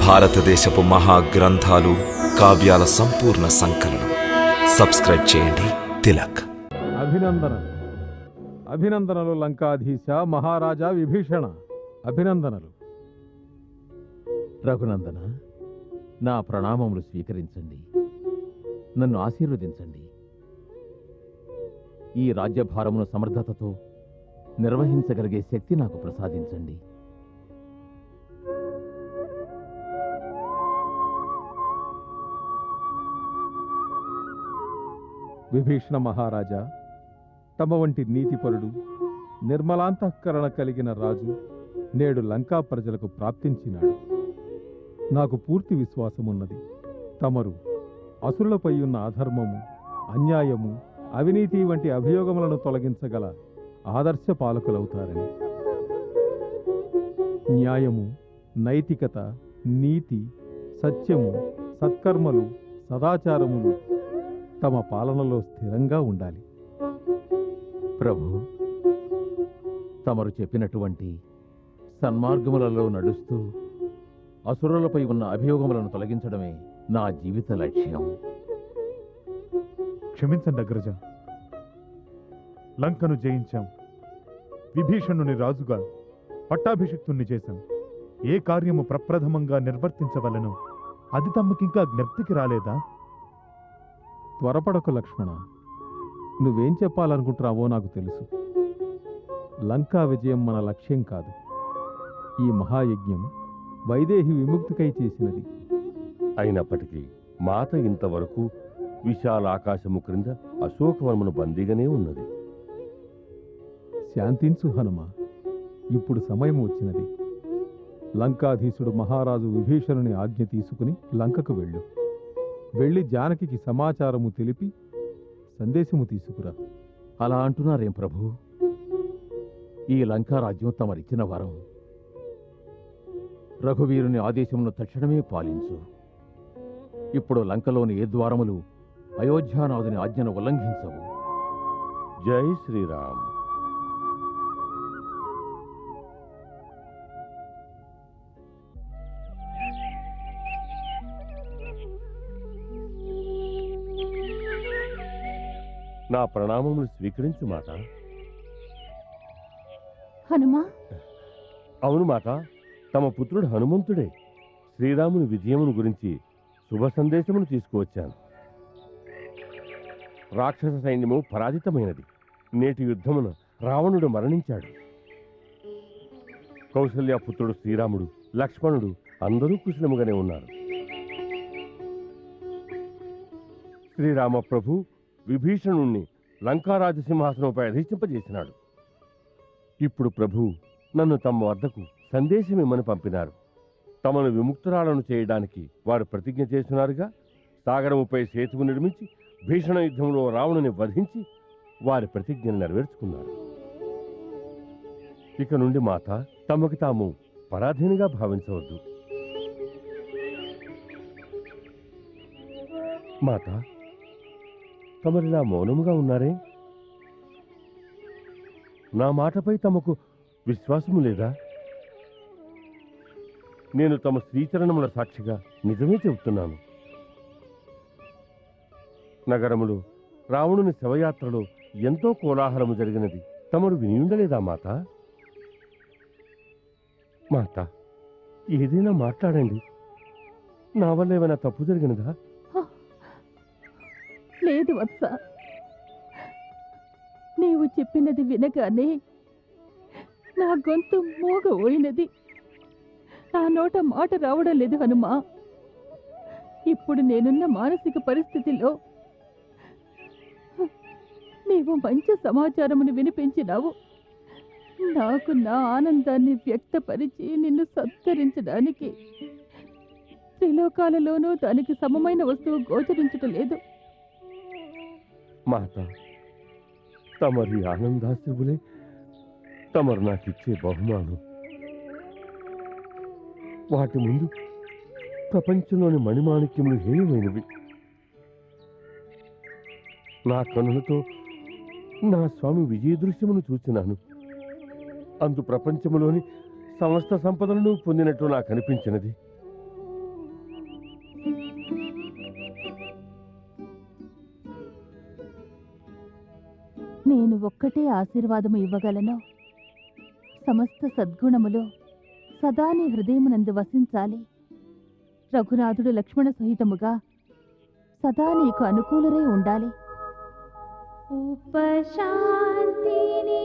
భారతదేశపు మహా గ్రంథాలు కావ్యాల సంపూర్ణ సంకలనం. సబ్స్క్రైబ్ చేయండి. తిలక్. అభినందనలు అభినందనలు లంకాధీశ మహారాజా విభీషణ. అభినందనలు. రఘునందన నా ప్రణామములు స్వీకరించండి. నన్ను ఆశీర్వదించండి. ఈ రాజ్యభారమును సమర్థతతో నిర్వహించగలిగే శక్తి నాకు ప్రసాదించండి. విభీషణ మహారాజా తమ వంటి నీతిపరుడు నిర్మలాంతఃకరణ కలిగిన రాజు నేడు లంకా ప్రజలకు ప్రాప్తించినాడు. నాకు పూర్తి విశ్వాసమున్నది. తమరు అసురులపై ఉన్న అధర్మము అన్యాయము అవినీతి వంటి అభియోగములను తొలగించగల ఆదర్శ పాలకులవుతారని. న్యాయము నైతికత నీతి సత్యము సత్కర్మలు సదాచారములు తమ పాలనలో స్థిరంగా ఉండాలి. ప్రభు తమరు చెప్పినటువంటి సన్మార్గములలో నడుస్తూ అసురులపై ఉన్న అభియోగములను తొలగించడమే నా జీవిత లక్ష్యం. క్షమించండి అగ్రజ. లంకను జయించాం. విభీషణుని రాజుగా పట్టాభిషిక్తుణ్ణి చేశాం. ఏ కార్యము ప్రప్రథమంగా నిర్వర్తించవలనో? అది తమకింకా జ్ఞప్తికి రాలేదా? త్వరపడకు లక్ష్మణ. నువ్వేం చెప్పాలనుకుంటున్నావో నాకు తెలుసు. లంకా విజయం మన లక్ష్యం కాదు. ఈ మహాయజ్ఞం వైదేహి విముక్తికై చేసినది. అయినప్పటికీ మాత ఇంతవరకు విశాల ఆకాశము క్రింద అశోకవనమును బందీగానే ఉన్నది. శాంతించు హనుమ. ఇప్పుడు సమయం వచ్చినది. లంకాధీశుడు మహారాజు విభీషణుని ఆజ్ఞ తీసుకుని లంకకు వెళ్ళు. వెళ్ళి జానకికి సమాచారము తెలిపి సందేశము తీసుకురా. అలా అంటున్నారేం ప్రభు? ఈ లంకా రాజ్యం తమరిచ్చిన వరం. రఘువీరుని ఆదేశమును తక్షణమే పాలించు. ఇప్పుడు లంకలోని ఏ ద్వారములు అయోధ్యానాథుని ఆజ్ఞను ఉల్లంఘించవు. జై శ్రీరామ్. నా ప్రణామములు స్వీకరించు మాట హనుమా? అవును మాట తమ పుత్రుడు హనుమంతుడే. శ్రీరాముని విజయమును గురించి శుభ సందేశమును తీసుకువచ్చాను. రాక్షస సైన్యము పరాజితమైనది. నేటి యుద్ధమున రావణుడు మరణించాడు. కౌసల్య పుత్రుడు శ్రీరాముడు లక్ష్మణుడు అందరూ కుశలముగానే ఉన్నారు. శ్రీరామ ప్రభు విభీషణుణ్ణి లంకారాజు సింహాసనంపై అధిష్టింపజేసినాడు ఇప్పుడు ప్రభు నన్ను తమ వద్దకు సందేశమిమ్మని పంపినారు. తమను విముక్తురాలను చేయడానికి వారు ప్రతిజ్ఞ చేస్తున్నారుగా సాగరముపై సేతువు నిర్మించి భీషణ యుద్ధంలో రావణుని వధించి వారి ప్రతిజ్ఞను నెరవేర్చుకున్నారు. ఇక నుండి మాత తమకు తాము పరాధీనిగా భావించవద్దు. మాత తమరిలా మౌనముగా ఉన్నారే? నా మాటపై తమకు విశ్వాసము లేదా? నేను తమ శ్రీచరణముల సాక్షిగా నిజమే చెబుతున్నాను. నగరములో రావణుని శవయాత్రలో ఎంతో కోలాహలము జరిగినది తమరు వినియుండలేదా మాత? మాత ఏదైనా మాట్లాడండి. నా వల్ల ఏమైనా తప్పు జరిగినదా? లేదు వత్స నీవు చెప్పినది వినగానే నా గొంతు మోగ ఊరినది. నా నోట మాట రావడం లేదు హనుమా. ఇప్పుడు నేనున్న మానసిక పరిస్థితిలో నీవు మంచి సమాచారమును వినిపించినావు. నాకు నా ఆనందాన్ని వ్యక్తపరిచి నిన్ను సత్కరించడానికి త్రిలోకాలలోనూ దానికి సమమైన వస్తువు గోచరించటం లేదు. మాత తమరి ఆనందాశ్రువులే తమరు నాకిచ్చే బహుమానం వాటి ముందు ప్రపంచంలోని మణిమాణిక్యములు హేయమైనవి నా కనులతో నా స్వామి విజయ దృశ్యమును చూచినాను అందు ప్రపంచములోని సమస్త సంపదలను పొందినట్టు నాకు అనిపించినది ఒక్కటే ఆశీర్వాదము ఇవ్వగలను? సమస్త సద్గుణములు సదా నీ హృదయమునందు వసించాలి. రఘునాథుడు లక్ష్మణ సహితముగా సదా నీకు అనుకూలరై ఉండాలి. ఉపశాంతిని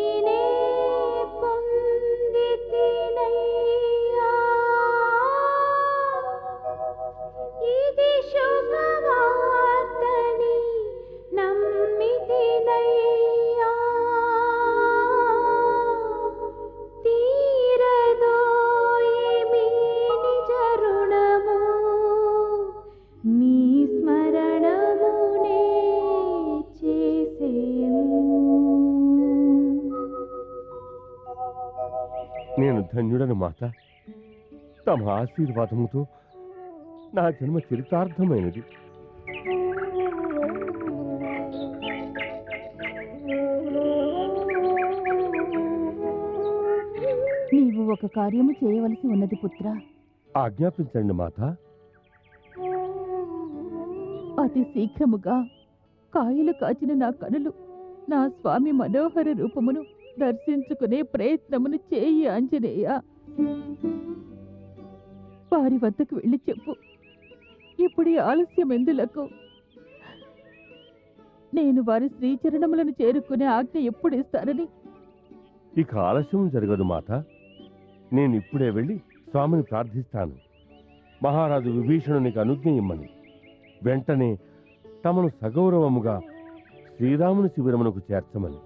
మాత తమ ఆశీర్వాదముతో నా జన్మ చరితార్థమైనది. నీవు ఒక కార్యము చేయవలసి ఉన్నది పుత్ర. ఆజ్ఞాపించండి మాత. అతి శీఘ్రముగా కాయలు కాచిన నా కనులు నా స్వామి మనోహర రూపమును దర్శించుకునే ప్రయత్నమును చేయి ఆంజనేయ. వారి వద్దకు వెళ్ళి చెప్పు. ఇప్పుడు ఈ ఆలస్యం ఎందులకు? నేను వారి శ్రీచరణములను చేరుకునే ఆజ్ఞ ఎప్పుడు ఇస్తారని ఇక ఆలస్యం జరగదు మాత. నేను ఇప్పుడే వెళ్ళి స్వామిని ప్రార్థిస్తాను. మహారాజు విభీషణునికి అనుజ్ఞ ఇమ్మని. వెంటనే తమను సగౌరవముగా శ్రీరాముని శిబిరమునకు చేర్చమని.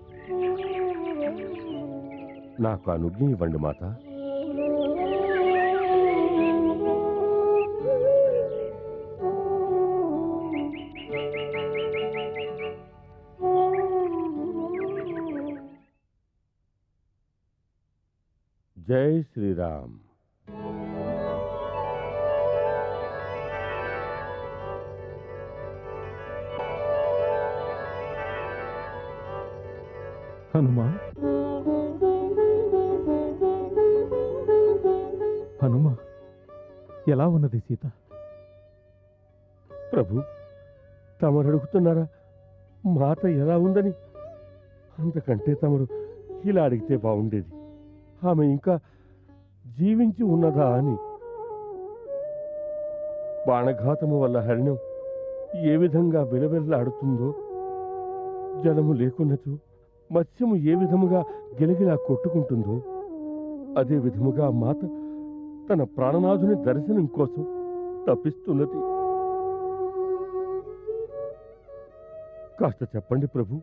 నాకు అనుజ్ఞ ఇవ్వండి మాత. శ్రీరామ్. హనుమా? హనుమా ఎలా ఉన్నది సీత? ప్రభు తమరు అడుగుతున్నారా మాత ఎలా ఉందని? అంతకంటే తమరు ఇలా అడిగితే బాగుండేది. ఆమె ఇంకా జీవించి ఉన్నదా అని. బాణఘాతము వల్ల హరిణం ఏ విధంగా విలవిల్లాడుతుందో జలము లేకున్నచు మత్స్యము ఏ విధముగా గిలగిలా కొట్టుకుంటుందో అదే విధముగా మాత తన ప్రాణనాథుని దర్శనం కోసం తప్పిస్తున్నది. కాస్త చెప్పండి ప్రభు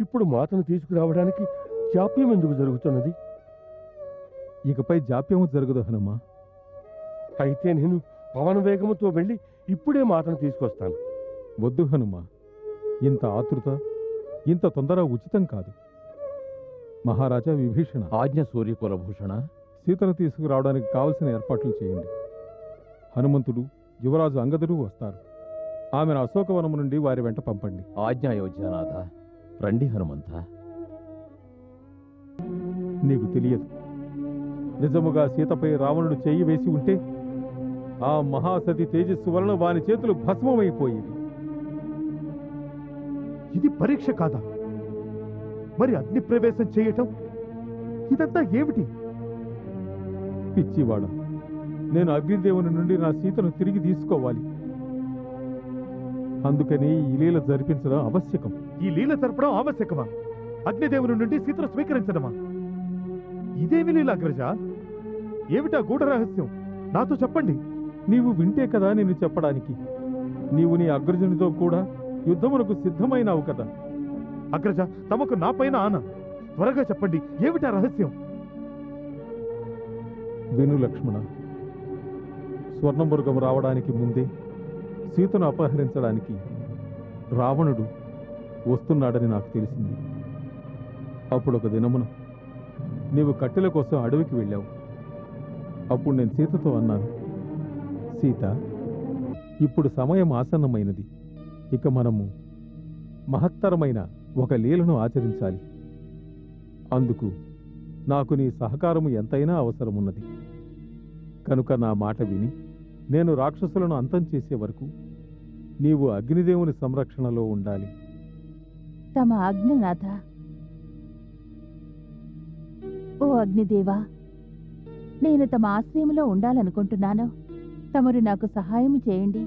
ఇప్పుడు మాతను తీసుకురావడానికి జాప్యం ఎందుకు జరుగుతున్నది? ఇకపై జాప్యము జరగదు హనుమా. అయితే నేను పవన వేగముతో వెళ్ళి ఇప్పుడే మాతను తీసుకొస్తాను. వద్దు హనుమా. ఇంత ఆతృత ఇంత తొందర ఉచితం కాదు. మహారాజా విభీషణ. ఆజ్ఞ సూర్యకులభూషణ. సీతను తీసుకురావడానికి కావలసిన ఏర్పాట్లు చేయండి. హనుమంతుడు యువరాజు అంగదుడు వస్తారు. ఆమెను అశోకవనము నుండి వారి వెంట పంపండి. ఆజ్ఞ అయోధ్యానాథ రండి హనుమంత. నీకు తెలియదు. నిజముగా సీతపై రావణుడు చెయ్యి వేసి ఉంటే ఆ మహాసతి తేజస్సు వలన వాని చేతులు భస్మమైపోయేవి. ఇది పరీక్ష కాదా? మరి అగ్ని ప్రవేశం చేయటం? ఇదంతా ఏమిటి? పిచ్చివాడ నేను అగ్నిదేవుని నుండి నా సీతను తిరిగి తీసుకోవాలి. అందుకని ఈ లీల జరిపించడం ఆవశ్యకం. ఈ లీల జరపడం ఆవశ్యకమా? అగ్నిదేవుని నుండి సీతను స్వీకరించడమా? ఇదేమి లీల అగ్రజ ఏమిటా గూఢ రహస్యం? నాతో చెప్పండి. నీవు వింటే కదా నేను చెప్పడానికి. నీవు నీ అగ్రజునితో కూడా యుద్ధమునకు సిద్ధమైనావు కదా. అగ్రజ తమకు నా పైన ఆన. త్వరగా చెప్పండి ఏమిటా రహస్యం? విను లక్ష్మణ. స్వర్ణమృగము రావడానికి ముందే సీతను అపహరించడానికి రావణుడు వస్తున్నాడని నాకు తెలిసింది. అప్పుడు ఒక దినమున నీవు కట్టెల కోసం అడవికి వెళ్ళావు. అప్పుడు నేను సీతతో అన్నాను సీత ఇప్పుడు సమయం ఆసన్నమైనది. ఇక మనము మహత్తరమైన ఒక లీలను ఆచరించాలి. అందుకు నాకు నీ సహకారము ఎంతైనా అవసరమున్నది. కనుక నా మాట విని నేను రాక్షసులను అంతం చేసే వరకు నీవు అగ్నిదేవుని సంరక్షణలో ఉండాలి. తమ ఆజ్ఞనాథ ఓ అగ్నిదేవా నేను తమ ఆశ్రయంలో ఉండాలనుకుంటున్నాను. తమరు నాకు సహాయం చేయండి.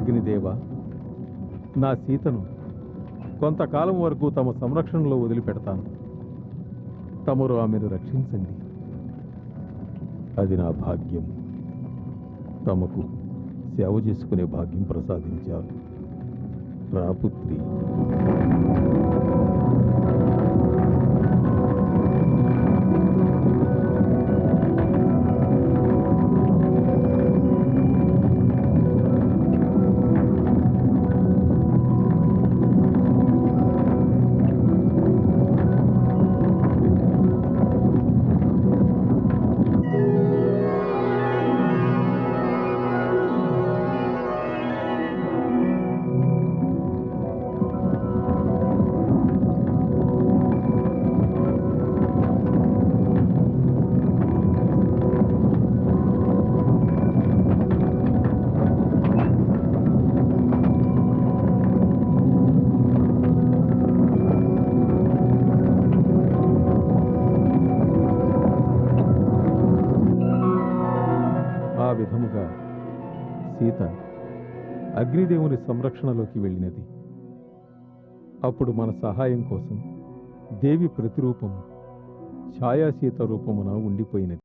అగ్నిదేవ నా సీతను కొంతకాలం వరకు తమ సంరక్షణలో వదిలిపెడతాను. తమరు ఆమెను రక్షించండి. అది నా భాగ్యం. తమకు సేవ చేసుకునే భాగ్యం ప్రసాదించారు. రాపుత్రి. అగ్నిదేవుని సంరక్షణలోకి వెళ్ళినది. అప్పుడు మన సహాయం కోసం దేవి ప్రతిరూపము ఛాయాసీత రూపమున ఉండిపోయినది.